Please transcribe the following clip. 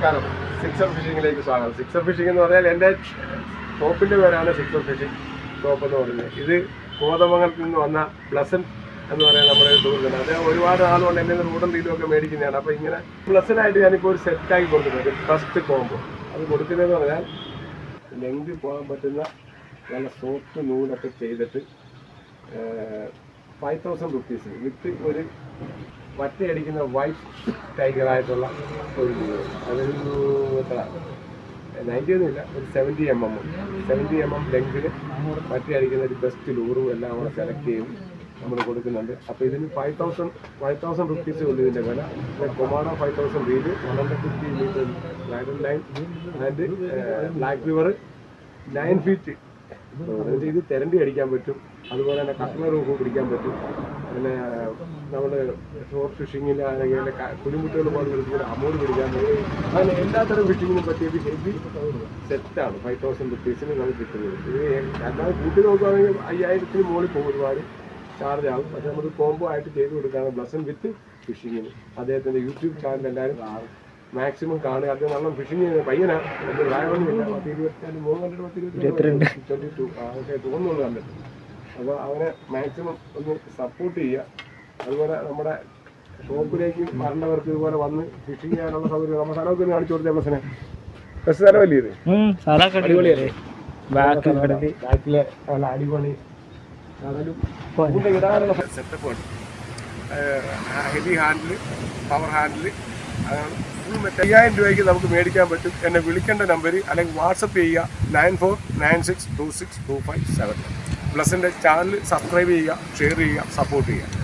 നമസ്കാരം. സിക്സർ ഫിഷിങ്ങിലേക്ക് സ്വാഗതം. Sixer phishing എന്ന് പറഞ്ഞാൽ എന്റെ ഷോപ്പിന്റെ പേരാണ് സിക്സർ ഫിഷിംഗ് ഷോപ്പ് എന്ന് പറയുന്നത്. ഇത് കോതമംഗലത്തിൽ നിന്ന് വന്ന ബ്ലസൻ എന്ന് പറയുന്ന നമ്മുടെ ഒരു സുഹൃത്തുണ്ട് അദ്ദേഹം ഒരുപാട് ആളുകൊണ്ട് എന്റെ റൂഡൻ റീലും ഒക്കെ മേടിക്കുന്നതാണ്. അപ്പോൾ ഇങ്ങനെ ബ്ലസനായിട്ട് ഞാനിപ്പോൾ ഒരു സെറ്റാക്കി കൊടുക്കുന്നത്. ഫസ്റ്റ് കോമ്പോ അത് കൊടുക്കുന്നതെന്ന് പറഞ്ഞാൽ ലെങ്ക് പോകാൻ പറ്റുന്ന നല്ല സോഫ്റ്റ് നൂലൊക്കെ ചെയ്തിട്ട് ഫൈവ് തൗസൻഡ് റുപ്പീസ് വിത്ത് ഒരു വറ്റയടിക്കുന്ന വൈറ്റ് ടൈഗറായിട്ടുള്ള ഒരു അതൊരു എത്ര? നയന്റി ഒന്നുമില്ല ഒരു seventy M M seventy M M ലെങ്കിൽ വറ്റയടിക്കുന്ന ഒരു ബെസ്റ്റ് ലൂറും എല്ലാം കൂടെ സെലക്ട് ചെയ്യും നമ്മൾ കൊടുക്കുന്നുണ്ട്. അപ്പോൾ ഇതിന് five thousand five thousand rupees ഉള്ളൂ ഇതിന്റെ വില. കൊമാഡ five thousand reel one hundred fifty metre black line and black river nine feet ഇത് തെരണ്ടി അടിക്കാൻ പറ്റും. അതുപോലെ തന്നെ കട്ടള റൂഫ് പിടിക്കാൻ പറ്റും. പിന്നെ നമ്മൾ ഷോർട്ട് ഫിഷിങ്ങിൽ അല്ലെങ്കിൽ കുരുമുട്ടുകൾ പോലെ പിടിക്കുന്ന അമൂട് പിടിക്കാൻ പറ്റും. അങ്ങനെ എല്ലാത്തരം ഫിഷിങ്ങിനും പറ്റിയത് ഹെവി സെറ്റാണ് ഫൈവ് തൗസൻഡ് റുപ്പീസിന് നമുക്ക് കിട്ടുന്നത്. ഇത് അല്ലാതെ കൂട്ടി നോക്കുകയാണെങ്കിൽ അയ്യായിരത്തിന് മുകളിൽ പോകും ഒരുപാട് ചാർജ് ആകും പക്ഷെ നമുക്ക് കോംബോ ആയിട്ട് ചെയ്ത് കൊടുക്കുകയാണ് ബ്ലസൺ വിത്ത് ഫിഷിങ്ങിന് അദ്ദേഹത്തിന്റെ യൂട്യൂബ് ചാനൽ എല്ലാവരും മാക്സിമം കാണുക. അദ്ദേഹം നല്ല ഫിഷിങ് ചെയ്യുന്ന പയ്യനാണ് പ്രായമൊന്നുമില്ല. പത്ത് ഇരുപത്തിനാല് മൂന്ന് കണ്ടിട്ട് പത്ത് ഇരുപത്തി ട്വന്റി ടു അതൊക്കെ തോന്നുന്നുള്ളൂ കണ്ടിട്ട് അപ്പോൾ അവനെ മാക്സിമം ഒന്ന് സപ്പോർട്ട് ചെയ്യുക. അതുപോലെ നമ്മുടെ ഷോപ്പിലേക്ക് വരേണ്ടവർക്ക് ഇതുപോലെ വന്ന് ഫിഷിംഗ് ചെയ്യാനുള്ള സൗകര്യം നമ്മുടെ സ്ഥലമൊക്കെ ഒന്ന് കാണിച്ചു കൊടുത്തേ ബസ്സിനെ ബസ് സ്ഥലമല്ലേ ഇത്. അടിപൊളിയല്ലേ? ബാക്ക് കിടന്ന് ബാക്കിലെ നല്ല അടിപൊളി കടലും ഇടാനുള്ള ഹെവി ഹാൻഡിൽ പവർ ഹാൻഡിൽ അതാണ് ഫുൾ മെറ്റ അയ്യായിരം രൂപയ്ക്ക് നമുക്ക് മേടിക്കാൻ പറ്റും. എന്നെ വിളിക്കേണ്ട നമ്പർ അല്ലെങ്കിൽ വാട്സപ്പ് ചെയ്യുക. Nine four nine six two six two five seven. പ്ലസിന്റെ channel subscribe ചെയ്യുക ഷെയർ ചെയ്യുക സപ്പോർട്ട് ചെയ്യുക.